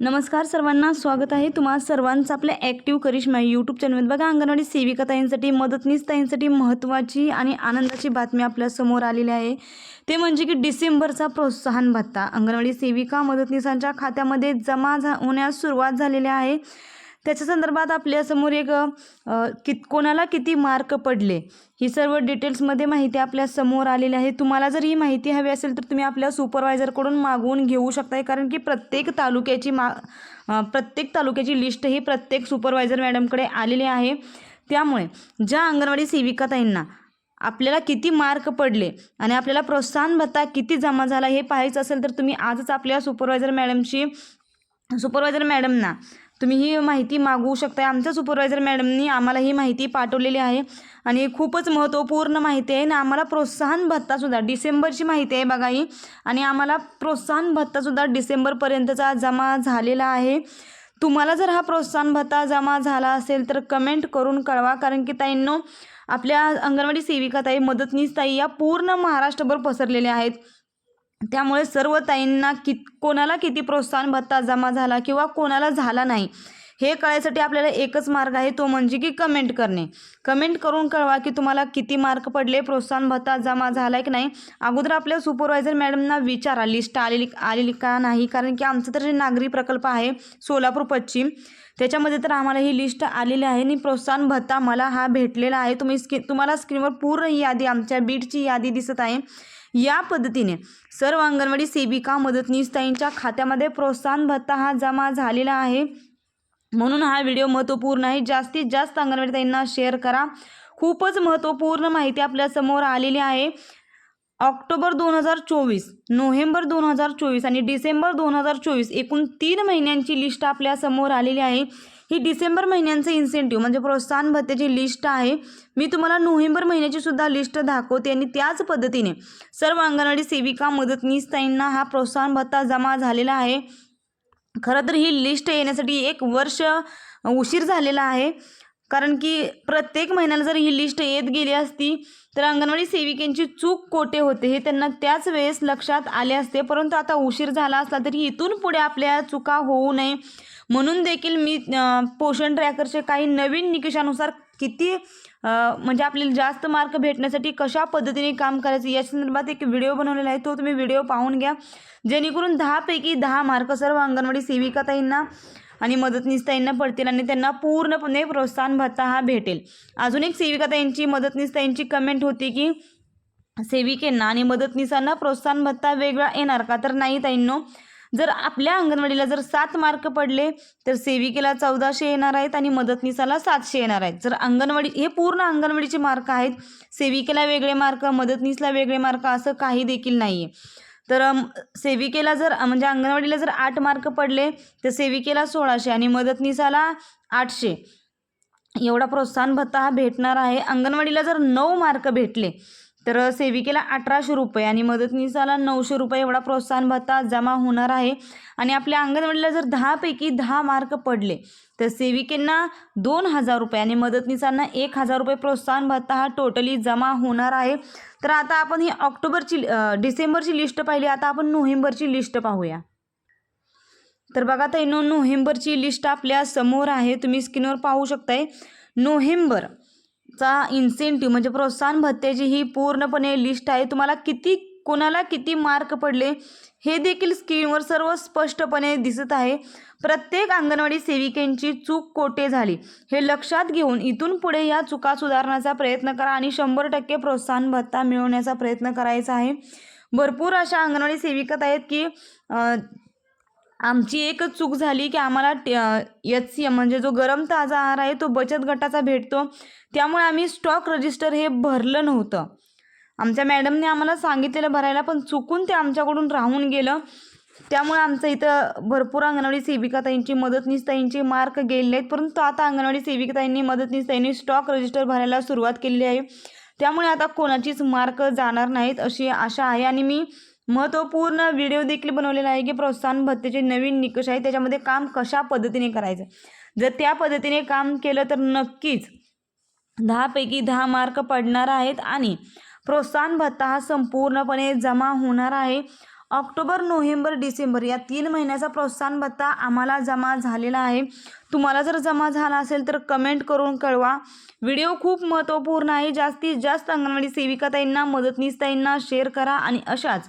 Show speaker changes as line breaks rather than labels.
नमस्कार सर्वांना स्वागत आहे तुम्हा सर्वांचं आपल्या ॲक्टिव्ह करिश्मा यूट्यूब चॅनलमध्ये बघा अंगणवाडी सेविका ताईंसाठी मदतनीस ताईंसाठी महत्त्वाची आणि आनंदाची बातमी आपल्यासमोर आलेली आहे. ते म्हणजे की डिसेंबरचा प्रोत्साहन भत्ता. अंगणवाडी सेविका मदतनीसांच्या खात्यामध्ये जमा झा होण्यास सुरुवात झालेली आहे. त्याच्या संदर्भात आपल्यासमोर एक अ, कित कोणाला किती मार्क पडले? ही सर्व डिटेल्समध्ये माहिती आपल्यासमोर आलेली आहे. तुम्हाला जर ही माहिती हवी असेल तर तुम्ही आपल्या सुपरवायझरकडून मागवून घेऊ शकताय. कारण की प्रत्येक तालुक्याची मा प्रत्येक तालुक्याची लिस्ट ही प्रत्येक सुपरवायझर मॅडमकडे आलेली आहे. त्यामुळे ज्या अंगणवाडी सेविकाताईंना आपल्याला किती मार्क पडले आणि आपल्याला प्रोत्साहन भत्ता किती जमा झाला हे पाहायचं असेल तर तुम्ही आजच आपल्या सुपरवायझर मॅडमशी सुपरवायझर मॅडमना तुम्ही ही माहिती मागवू शकता आमच्या सुपरवायझर मॅडमनी आम्हाला ही माहिती पाठवलेली आहे. आणि खूपच महत्त्वपूर्ण माहिती आहे. आणि आम्हाला प्रोत्साहन भत्तासुद्धा डिसेंबरची माहिती आहे बघा ही. आणि आम्हाला प्रोत्साहन भत्तासुद्धा डिसेंबरपर्यंतचा जमा झालेला आहे. तुम्हाला जर हा प्रोत्साहन भत्ता जमा झाला असेल तर कमेंट करून कळवा. कारण की ताईंनो आपल्या अंगणवाडी सेविका ताई मदतनीस ताई या पूर्ण महाराष्ट्रभर पसरलेल्या आहेत. त्यामुळे सर्व ताईंना कित कोणाला किती प्रोत्साहन भत्ता जमा झाला किंवा कोणाला झाला नाही हे कळायसाठी आपल्याला एकच मार्ग आहे तो म्हणजे की कमेंट करणे. कमेंट करून कळवा की तुम्हाला किती मार्क पडले प्रोत्साहन भत्ता जमा झाला की नाही. अगोदर आपल्या सुपरवायझर मॅडमना विचारा लिस्ट आलेली आलेली का नाही? कारण की आमचं तर जे नागरी प्रकल्प आहे सोलापूर पश्चिम त्याच्यामध्ये तर आम्हाला ही लिस्ट आलेली आहे आणि प्रोत्साहन भत्ता मला हा भेटलेला आहे. तुम्ही स्क्रीन तुम्हाला स्क्रीनवर पूर्ण ही यादी आमच्या बीटची यादी दिसत आहे. या पद्धतीने सर्व अंगणवाडी सेविका मदतनीस ताईंच्या खात्यामध्ये प्रोत्साहन भत्ता हा जमा झालेला आहे. म्हणून हा व्हिडिओ महत्त्वपूर्ण आहे. जास्तीत जास्त अंगणवाडी ताईंना शेअर करा. खूपच महत्त्वपूर्ण माहिती आपल्यासमोर आलेली आहे. ऑक्टोबर दोन हजार चोवीस नोव्हेंबर दोन हजार चोवीस आणि डिसेंबर दोन हजार चोवीस एकूण तीन महिन्यांची लिस्ट आपल्यासमोर आलेली आहे. ही डिसेंबर महिन्यांचं इन्सेंटिव्ह म्हणजे प्रोत्साहन भत्त्याची लिस्ट आहे. मी तुम्हाला नोव्हेंबर महिन्याची सुद्धा लिस्ट दाखवते आणि त्याच पद्धतीने सर्व अंगणवाडी सेविका मदतनीस ताईंना हा प्रोत्साहन भत्ता जमा झालेला आहे. खरं तर ही लिस्ट येण्यासाठी एक वर्ष उशीर झालेला आहे. कारण की प्रत्येक महिन्याला जर ही लिस्ट येत गेली असती तर अंगणवाडी सेविकेंची चूक कोठे होते हे त्यांना त्याच वेळेस लक्षात आले असते. परंतु आता उशीर झाला असला तरी इथून पुढे आपल्या चुका होऊ नये. म्हणून देखील मी पोषण ट्रॅकरचे काही नवीन निकषानुसार किती म्हणजे आपल्याला जास्त मार्क भेटण्यासाठी कशा पद्धतीने काम करायचं या संदर्भात एक व्हिडिओ बनवलेला आहे तो तुम्ही व्हिडिओ पाहून घ्या. जेणेकरून दहापैकी दहा मार्क सर्व अंगणवाडी सेविकाताईंना आणि मदतनीसताईंना पडतील आणि त्यांना पूर्णपणे प्रोत्साहन भत्ता हा भेटेल. अजून एक सेविकाताईंची मदतनीसताईंची कमेंट होती की सेविकेंना आणि मदतनीसांना प्रोत्साहन भत्ता वेगळा येणार का? तर नाही ताईंनो जर आपल्या अंगणवाडीला जर सात मार्क पडले तर सेविकेला चौदाशे येणार आहेत आणि मदतनीसाला सातशे येणार आहेत. जर अंगणवाडी हे पूर्ण अंगणवाडीचे मार्क आहेत. सेविकेला वेगळे मार्क मदतनीसला वेगळे मार्क असं काही देखील नाही आहे तर सेविकेला जर म्हणजे अंगणवाडीला जर आठ मार्क पडले तर सेविकेला सोळाशे आणि मदतनीसाला आठशे. एवढा प्रोत्साहन भत्ता हा भेटणार आहे. अंगणवाडीला जर नऊ मार्क भेटले तर सेविकेला अठराशे रुपये आणि मदतनीसाला नऊशे रुपये एवढा प्रोत्साहन भत्ता जमा होणार आहे. आणि आपल्या अंगणवाडीला जर दहापैकी दहा मार्क पडले तर सेविकेंना दोन हजार रुपये आणि मदतनीसांना एक हजार रुपये प्रोत्साहन भत्ता हा टोटली जमा होणार आहे. तर आता आपण ही ऑक्टोबरची डिसेंबरची लिस्ट पाहिली. आता आपण नोव्हेंबरची लिस्ट पाहूया. तर बघा ताई नो नोव्हेंबरची लिस्ट आपल्यासमोर आहे. तुम्ही स्क्रीनवर पाहू शकताय. चा इन्सेंटिव्ह म्हणजे प्रोत्साहन भत्त्याची ही पूर्णपणे लिस्ट आहे. तुम्हाला किती कोणाला किती मार्क पडले हे देखील स्क्रीनवर सर्व स्पष्टपणे दिसत आहे. प्रत्येक अंगणवाडी सेविकेंची चूक कोठे झाली हे लक्षात घेऊन इथून पुढे या चुका सुधारण्याचा प्रयत्न करा आणि शंभर टक्के प्रोत्साहन भत्ता मिळवण्याचा प्रयत्न करायचा आहे. भरपूर अशा अंगणवाडी सेविकात आहेत की आमची एकच चूक झाली की आम्हाला एच सी एम म्हणजे जो गरम ताजा आहार आहे तो बचत गटाचा भेटतो. त्यामुळे आम्ही स्टॉक रजिस्टर हे भरलं नव्हतं. आमच्या मॅडमने आम्हाला सांगितलेलं भरायला पण चुकून ते आमच्याकडून राहून गेलं. त्यामुळे आमचं इथं भरपूर अंगणवाडी सेविकाताईंची मदतनीसताईंचे मार्क गेलेले आहेत परंतु आता अंगणवाडी सेविकाताईंनी मदतनीस ताईंनी स्टॉक रजिस्टर भरायला सुरुवात केलेली आहे. त्यामुळे आता कोणाचीच मार्क जाणार नाहीत अशी आशा आहे. आणि मी महत्त्वपूर्ण व्हिडिओ देखील बनवलेला आहे की प्रोत्साहन भत्तेचे नवीन निकष आहे त्याच्यामध्ये काम कशा पद्धतीने करायचं? जर त्या पद्धतीने काम केलं तर नक्कीच दहापैकी दहा मार्क पडणार आहेत आणि प्रोत्साहन भत्ता हा संपूर्णपणे जमा होणार आहे. ऑक्टोबर नोव्हेंबर डिसेंबर या तीन महिन्याचा प्रोत्साहन भत्ता आम्हाला जमा झालेला आहे. तुम्हाला जर जमा झाला असेल तर कमेंट करून कळवा. व्हिडिओ खूप महत्त्वपूर्ण आहे. जास्तीत जास्त अंगणवाडी सेविकाताईंना मदतनीसताईंना शेअर करा आणि अशाच